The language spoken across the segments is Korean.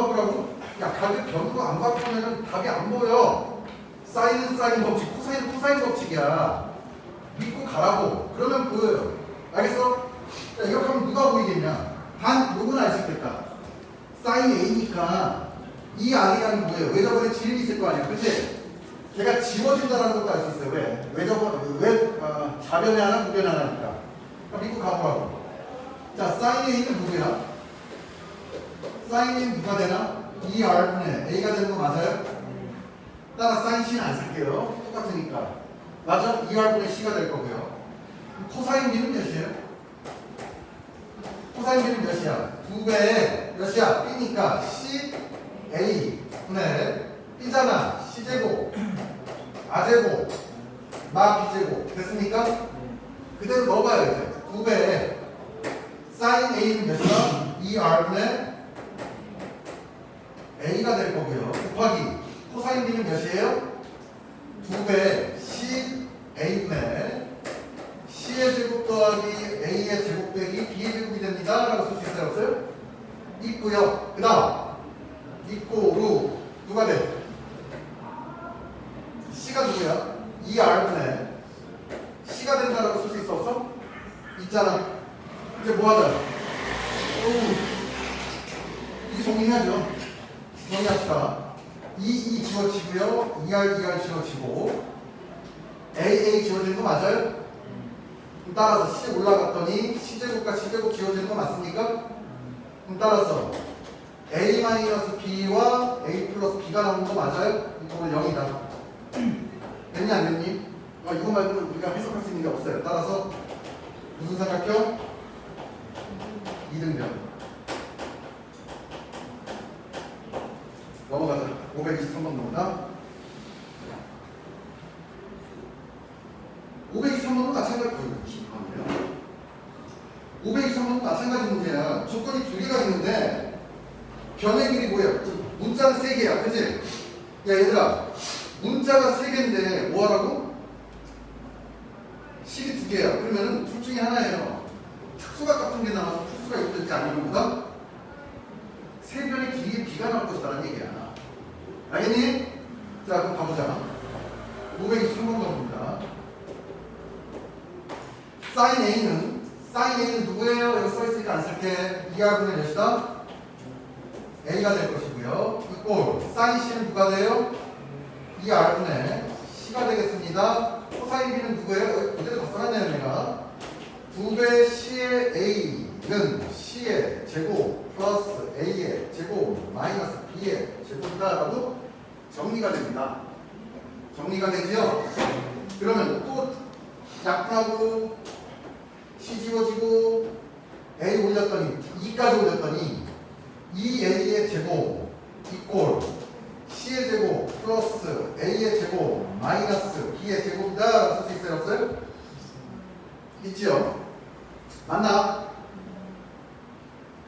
바꾸라고? 야 가격 변수 안 바꾸면은 답이 안 보여. 사인은 사인 법칙, 코사인은 코사인 법칙이야. 믿고 가라고. 그러면 보여요. 알겠어? 자, 이렇게 하면 누가 보이겠냐? 단 요건 알수 있겠다. 사인 A니까 이 R이라는 뭐예요? 왜 저번에 지름이 있을 거 아니야. 그치? 걔가 지워진다는 것도 알 수 있어요. 왜? 왜 저번, 왜, 어, 좌변에 하나, 우변에 하나니까. 믿고 가보라고. 자, 사인 A는 누구야? 사인 A는 누가 되나? 2R분의 A가 되는 거 맞아요? 따라 사인 C는 안 쓸게요. 똑같으니까. 맞아? 2R분의 C가 될 거고요. 코사인 B는 몇이에요? 코사인 B는 몇이야? 두 배에 몇이야? B니까 C, A 분의 B잖아. C제곱, A제곱, 마 B제곱. 됐습니까? 그대로 넣어봐요, 이제. 두 배에 사인 A는 몇이야? 2R분의 A가 될 거고요. 곱하기 코사인 B는 몇이에요? 두배 C A분의 C의 제곱 더하기 A의 제곱 빼기 B의 제곱이 됩니다. 라고 쓸 수 있어요? 없어요? 있고요. 그 다음 있고 루 누가 돼? C가 누구야? 2R분의 C가 된다라고 쓸 수 있어 없어? 있잖아. 이제 뭐 하자? 오, 이제 정리해야죠. 정리합시다. 2, 2 지워지고요. 2R, 2R 지워지고 A, A 지워지는 거 맞아요? 그럼 따라서 C 올라갔더니 C제곱과 C제곱 지워지는 거 맞습니까? 그럼 따라서 A-B와 A 플러스 B가 나오는 거 맞아요? 이거는 0이다. 됐냐 안 됐니? 어, 이거 말고는 우리가 해석할 수 있는 게 없어요. 따라서 무슨 삼각형? 이등변. 넘어가자. 523번 넘어가. 523번도 마찬가지, 어, 523번도 마찬가지 문제야. 조건이 두 개가 있는데, 변의 길이 뭐야? 문자는 세 개야. 그치? 야, 얘들아. 문자가 세 개인데, 뭐 하라고? 식이 두 개야. 그러면은 둘 중에 하나예요. 특수각 같은 게 나와서 특수가 있든지 아니면 뭐다? 세 변의 길이의 비가 나올 것이다라는 얘기야. 알겠니? 자, 그럼 가보자. 523번 겁니다. 사인 A는, 사인 A는 누구예요? 여기 써있으니까 안 쓸게. 2R분의 몇이다? A가 될 것이고요. 이꼴, 사인 C는 누가 돼요? 2R분의 C가 되겠습니다. 코사인 B는 누구예요? 여기 그대로 다 써놨네요, 내가. 2배 C의 A는 C의 제곱 플러스 A의 제곱 마이너스 B의 제곱이다 라고 정리가 됩니다. 정리가 되죠? 그러면 또 약분하고 C 지워지고 A 올렸더니 2까지 올렸더니 2A의 제곱 이꼴 C의 제곱 플러스 A의 제곱 마이너스 B의 제곱이다 쓸 수 있어요 없어요? 있지요? 맞나?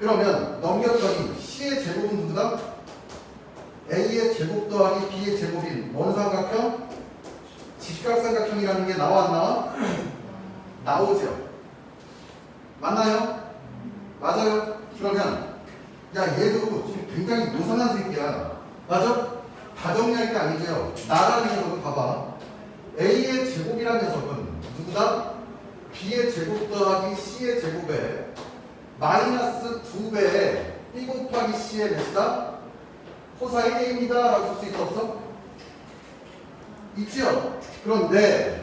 그러면 넘겼더니 C의 제곱은 누구다? A의 제곱 더하기 B의 제곱인 뭔 삼각형? 직각삼각형이라는 게 나와 안 나와? 나오죠. 맞나요? 맞아요. 그러면 야 얘도 지금 굉장히 노선한 새끼야. 맞아? 다 정리할 게 아니고요. 나라는 녀석은 봐봐. A의 제곱이라는 녀석은 누구다? B의 제곱 더하기 C의 제곱에 마이너스 2배에 B 곱하기 C의 몇이다? 코사인 A입니다. 라고 쓸 수 있어 없어? 있죠? 그런데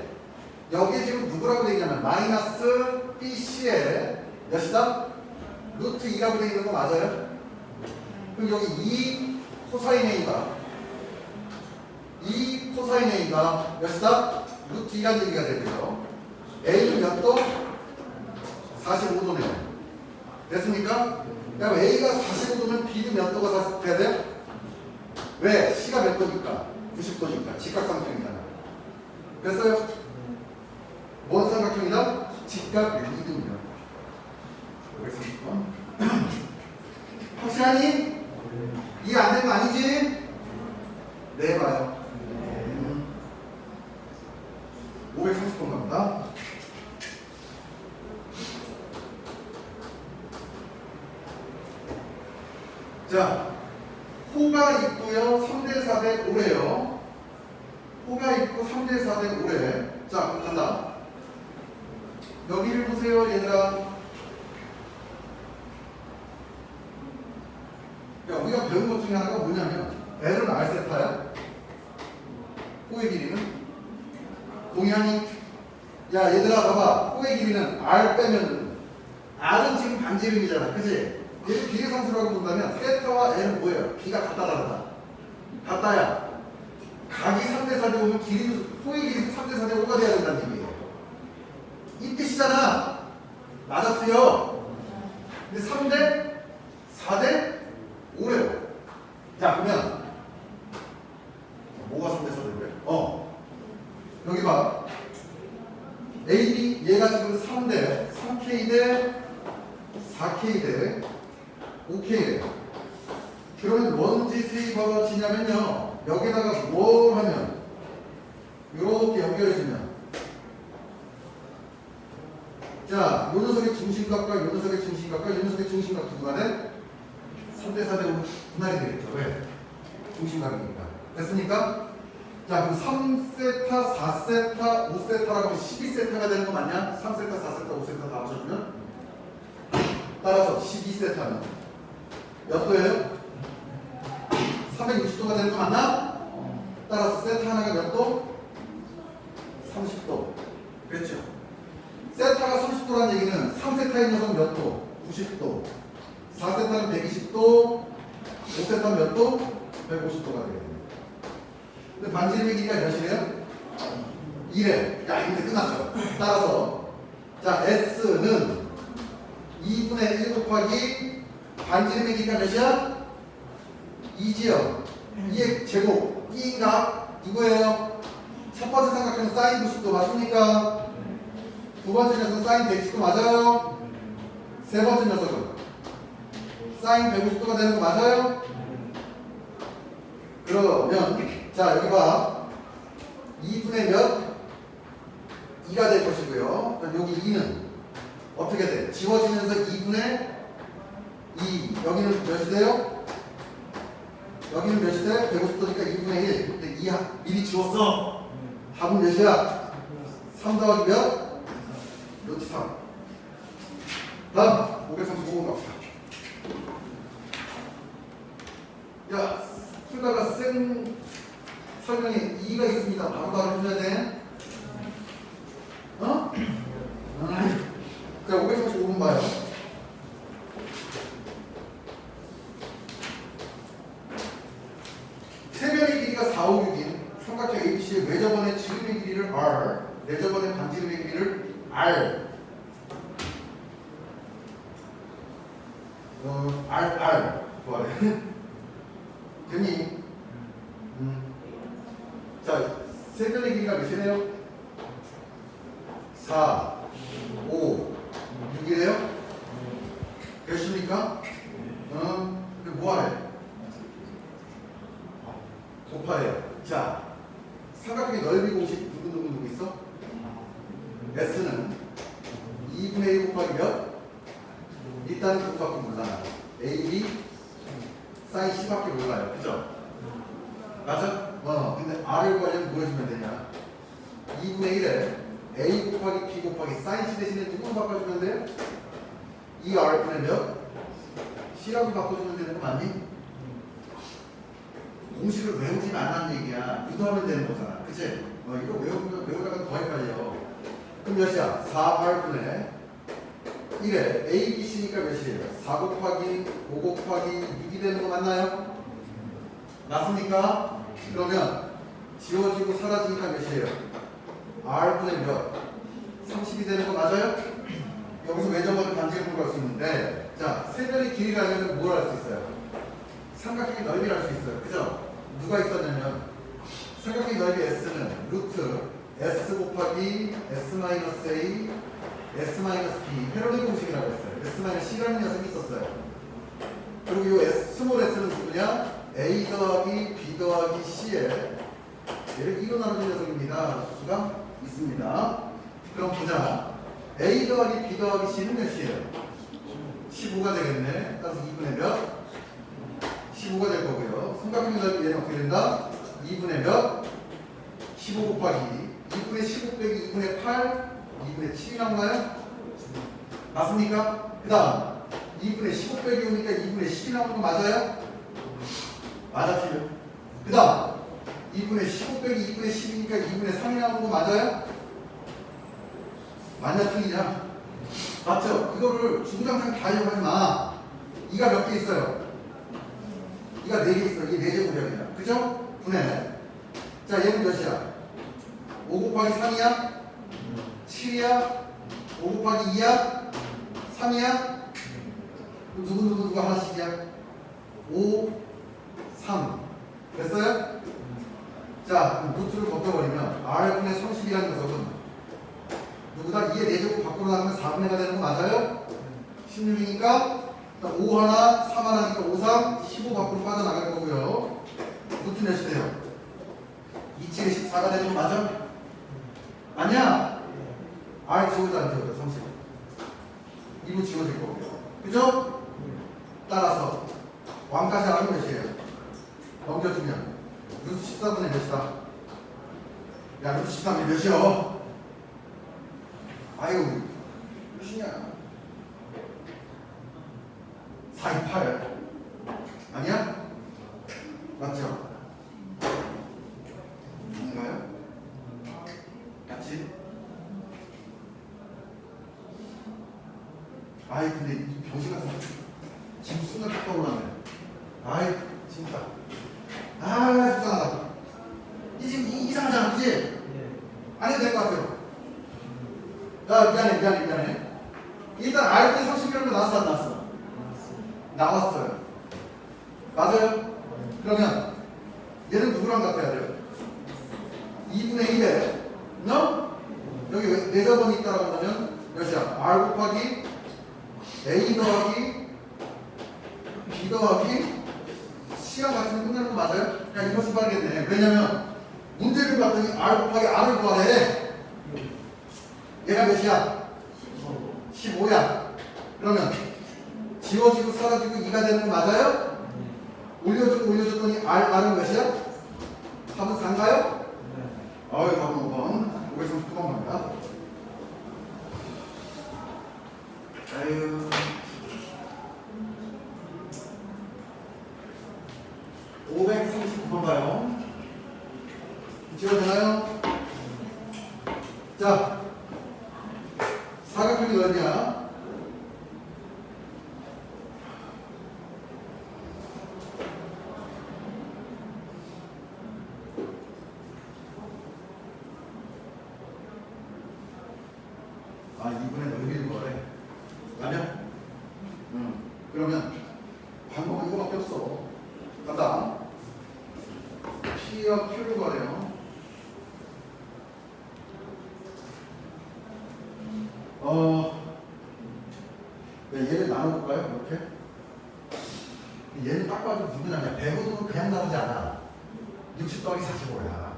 여기 지금 누구라고 되어 있냐면 마이너스 BC의 몇이다? 루트 2라고 되어 있는 거 맞아요? 그럼 여기 2 코사인 A가 2 코사인 A가 몇이다? 루트 2라는 얘기가 되고요. A는 몇 도? 45도네요. 됐습니까? 그럼 A가 45도면 B는 몇 도가 40 돼야 돼요? 왜? C가 몇 도니까? 90도니까. 직각삼각형이잖아. 됐어요? 직각 이등변. 알겠습니까? 확실하니? 이해 안 되는 거 아니지? 네, 봐요. 음. 530번 갑니다. 자, 호가 있고요. 3대 4대 5래요. 호가 있고 3대 4대 5래. 자, 간다. 여기를 보세요, 얘들아. 야, 우리가 배운 것 중에 하나가 뭐냐면 L은 R세타야. 호의 길이는 동현이 야 얘들아 봐봐 호의 길이는 R 빼면 R은 지금 반지름이잖아 그지? 얘를 비례 상수라고 본다면 세타와 L은 뭐예요? 비가 같다 다르다 같다야 각이 3대 4대 5면 길이도 호의 길이도 3대 4대 5가 돼야 된다는 얘기예요 이 뜻이잖아. 틀려 근데 3대 4대 5래요 자 그러면 뭐가 3대 4대? 5래? 어. 여기 봐. AB 얘가 지금 3대 3K 대 4K 대 5K 그러면 뭔 짓이 벌어지냐면요. 여기다가 뭘 하면 이렇게 연결해주면 자, 요 녀석의 중심각과 요 녀석의 중심각과 요 녀석의 중심각 누가 돼? 3대 4대 5 분할이 되겠죠. 왜? 중심각이니까. 됐습니까? 자, 그럼 3세타, 4세타, 5세타라고 하면 12세타가 되는 거 맞냐? 3세타, 4세타, 5세타 다 합쳐주면? 따라서 12세타는 몇 도예요? 360도가 되는 거 맞나? 따라서 세타 하나가 몇 도? 30도. 그렇죠? 세타가 30도라는 얘기는 3세타인 녀석은 몇 도? 90도. 4세타는 120도. 5세타는 몇 도? 150도가 되겠네요. 근데 반지름의 길이가 몇이래요? 2래. 야, 이제 끝났어. 따라서 자, S는 2분의 1 곱하기 반지름의 길이가 몇이야? 2지요. 2의 제곱. 2인가? 누구예요? 첫 번째 삼각형은 사인 90도 맞습니까? 두 번째 녀석은 사인 120도 맞아요? 세 번째 녀석은 사인 150도가 되는 거 맞아요? 그러면 자 여기 봐 2분의 몇? 2가 될 것이고요 그럼 여기 2는 어떻게 돼? 지워지면서 2분의 2 여기는 몇이 돼요? 여기는 몇이 돼? 150도니까 2분의 1 근데 2 미리 지웠어 답은 몇이야? 3 더하기 몇? 루트 3 다음 535번 갑시다 야 쓰다가 생 설명에 2가 있습니다 바로 바로 해줘야 돼 어? 음. 자 535번 봐요 세변의 길이가 4, 5, 6인 삼각형 ABC의 외접원의 지름의 길이를 R, 내접원의 반지름의 길이를 알. 어, R R 뭐야? 되니? 음. 자, 세근의 길이가 몇이네요? 4, 5, 6이래요? 됐습니까? 어? 근데 뭐하래? 곱하래요. 자, 삼각형의 넓이가 50 C밖에 몰라요. 그죠? 맞아? 어, 근데 R을 구하려면 뭐 해주면 되냐? 2분의 1에 A 곱하기 B 곱하기 사인 C 대신에 누구로 바꿔주면 돼요? 2R분의 몇? C라고 바꿔주면 되는 거 맞니? 공식을 외우지 말라는 얘기야. 유도하면 되는 거잖아. 그치? 어, 이거 외우면, 외우다가 더 헷갈려. 그럼 몇이야? 4R분의 1에 A, B, C니까 몇이에요? 4 곱하기 5 곱하기 6이 되는 거 맞나요? 맞습니까? 그러면 지워지고 사라지니까 몇이에요? R분의 몇? 30이 되는 거 맞아요? 여기서 외접원을 반지름으로 갈수 있는데 자, 세변의 길이가 알려면 뭘알수 있어요? 삼각형의 넓이를 알수 있어요. 그죠? 누가 있었냐면 삼각형의 넓이 S는 루트 S 곱하기 S 마이너스 A S 마이너스 B 헤로닉 마이너스 C라는 녀석이 있었어요. 그리고 이 S, 스몰 S는 누구냐? A 더하기 B 더하기 C에 얘를 2로 나누는 녀석입니다. 수가 있습니다. 그럼 보자. A 더하기 B 더하기 C는 몇이에요? 15가 되겠네. 따라서 2분의 몇? 15가 될 거고요. 삼각형이 넓이 얘는 어떻게 된다? 2분의 몇? 15 곱하기 2분의 15 빼기 2분의 8 2분의 7이 나오나요? 맞습니까? 그 다음 2분의 15 빼기 오니까 2분의 10이 나오는 거 맞아요? 맞아 틀려 그 다음 2분의 15 빼기 2분의 10이니까 2분의 3이 나오는 거 맞아요? 맞냐 틀리냐? 맞죠? 이거를 중장상 다 이용하지 마. 이가 몇 개 있어요? 이가 네개 있어. 이게 네 제곱이야. 그죠? 분해. 자, 얘는 몇이야? 5 곱하기 3이야? 7이야? 5 곱하기 2야? 3이야? 누구 누구 누구 하나씩이야? 5, 3. 됐어요? 자, 루트를 벗겨버리면 R분의 30이라는 녀석은 누구다 2의 4제곱 밖으로 나가면 4분의 가 되는 거 맞아요? 16이니까 5 하나, 3 하나니까 5, 3, 15 밖으로 빠져나갈 거고요. 루트 몇이 돼요? 2, 7에 14가 되는 거 맞아? 아니야? R 지워져 안 지워져? 30. 2로 지워질 거고요. 그죠? 따라서 왕까지 R은 몇이에요? 넘겨주면 루트 14분의 몇이다? 야 루트 13이 몇이요? 아유 몇이냐 428 아니야? 맞죠? 아닌가요? 맞지? 아이 근데 이 병신 같은 거 지금 순간 딱 떠오르네 아이 진짜 아 속상하다 이 지금 이- 이상하잖아 그치? 안 해도 될 것 같아요 야 미안해 미안해 미안해 일단 알때 30이라고 나왔어 안 나왔어? 나왔어요 맞아요? 그러면 얘는 누구랑 같아야 돼요? 2분의 1에 너? 여기 왜 내저번이 있다고 한다면 몇이야? R 곱하기 A 더하기 B 더하기 C랑 같으면 끝나는 거 맞아요? 그냥 이거 수발하겠네 왜냐면 문제를 봤더니 R 곱하기 R을 구하래 얘가 몇이야? 15 야. 그러면 지워지고 사라지고 2가 되는 거 맞아요? 올려주고 올려줬더니 R, R은 몇이야? 답은 4인가요? 어이, 답은 5번. 539번 갑니다. 아유. 539번 가요. 지워되나요? 자, 사각형이 넓이야. 아, 2분의 넓이를 거래. 맞냐? 응. 그러면 방법은 이거밖에 없어. 간다. P와 Q를 거래요. 어, 네, 얘를 나눠볼까요? 이렇게? 얘는 딱 봐도 누구냐면 105는 그냥 나오지 않아. 60 더하기 45야.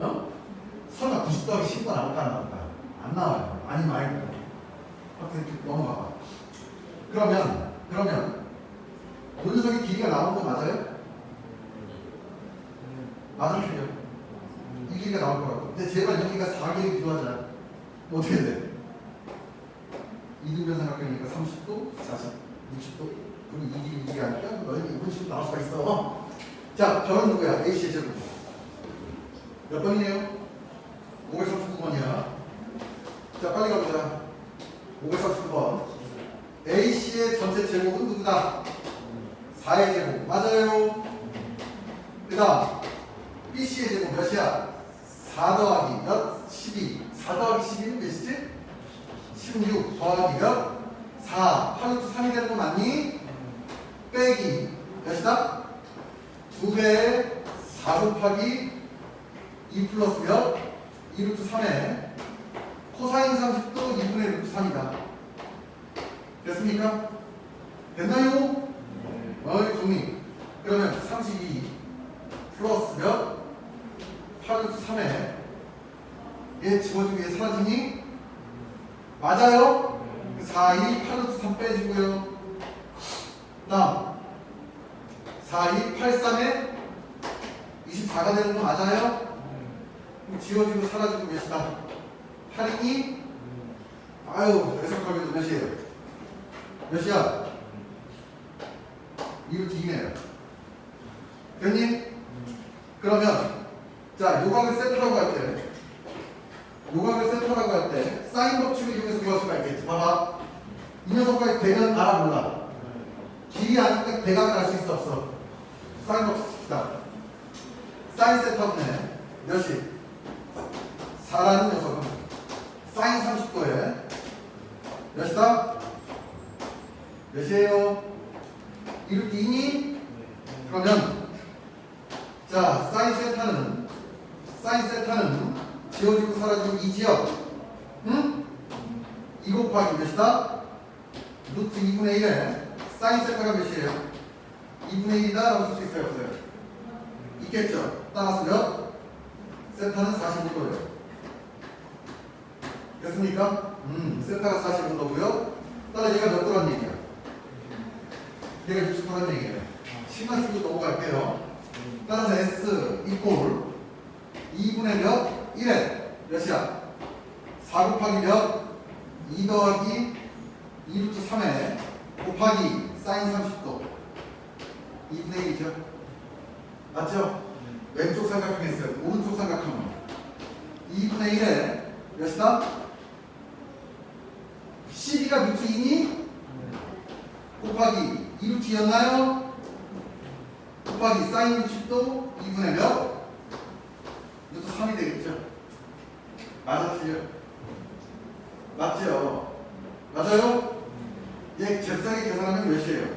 어? 설마 90 더하기 10가 나올까 안 나올까? 안 나와요. 아니 말고. 이렇게 넘어가봐. 그러면, 그러면, 녀석의 길이가 나오는 거 맞아요? 맞아요? 틀려? 이 길이가 나올 거라고. 근데 제발 여기가 4길이 필요하잖아. 어떻게 돼? 이등변 삼각형이니까 30도, 40, 60도, 그리고 이게 이게 아니까 너희는 이런 식으로 나올 수가 있어. 자, 저는 누구야? A씨의 제곱. 몇 번이에요? 539번이야. 자, 빨리 가보자. 539번. A씨의 전체 제곱은 누구다? 4의 제곱. 맞아요. 그 다음, B씨의 제곱 몇이야? 4 더하기 몇? 12. 4 더하기 12는 몇이지? 16 더하기 몇? 4 8루트 3이 되는 거 맞니? 빼기 몇이다? 2배에 4 곱하기 2 플러스 몇? 2루트 3에 코사인 30도 2분의 루트 3이다 됐습니까? 됐나요? 어이 종이 그러면 32 플러스 몇? 8루트 3에 얘 위해 사라지니? 맞아요? 4, 2, 8루트 3 빼주고요. 다음 4, 2, 8, 3에 24가 되는 거 맞아요? 지워지고 사라지고 계시다. 8이니? 아유, 해석하기도 몇이에요? 몇이야? 2루트 2네요. 됐니? 그러면, 자, 요각을 세트라고 할 때, 요 각을 세트라고 할 때, 사인 법칙을 이용해서 구할 수가 있겠지. 봐봐. 이 녀석까지 되면 알아, 몰라? 길이 아니까 대각을 알 수 있어, 없어? 사인 법칙이다. 사인 세트업네. 몇이? 4라는 녀석은 사인 30도에 몇이다? 몇이에요? 이렇게 2니? 그러면 자 사인 세타는 사인 세타는 지워지고 사라지고 이 지역 응? 2 곱하기 몇이다? 루트 2분의 1에 사인 세타가 몇이에요? 2분의 1이다 라고 쓸 수 있어요 없어요? 있겠죠? 따라서 몇? 세타는 45도예요 됐습니까? 음, 세타가 45도고요 따라 얘가 몇 도란 얘기야? 얘가 60도란 얘기예요 심만 쓰고 넘어갈게요 따라서 S 이꼴 2분의 몇? 1에 몇이야? 4 곱하기 몇? 2 더하기 2루트 3에 곱하기 사인 30도 2분의 1이죠 맞죠? 왼쪽 삼각형 했어요 오른쪽 삼각형 2분의 1에 몇이다? 12가 루트 2니? 곱하기 2루트였나요? 곱하기 사인 60도 2분의 몇? 루트 3이 되겠죠? 틀려? 맞죠? 맞아요? 얘 잽싸게 계산하면 몇이에요?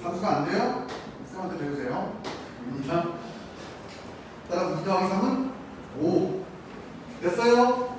삼수가 안 돼요? 쌤한테 배우세요. 입니다. 따라서 2 더하기 3은 5. 됐어요?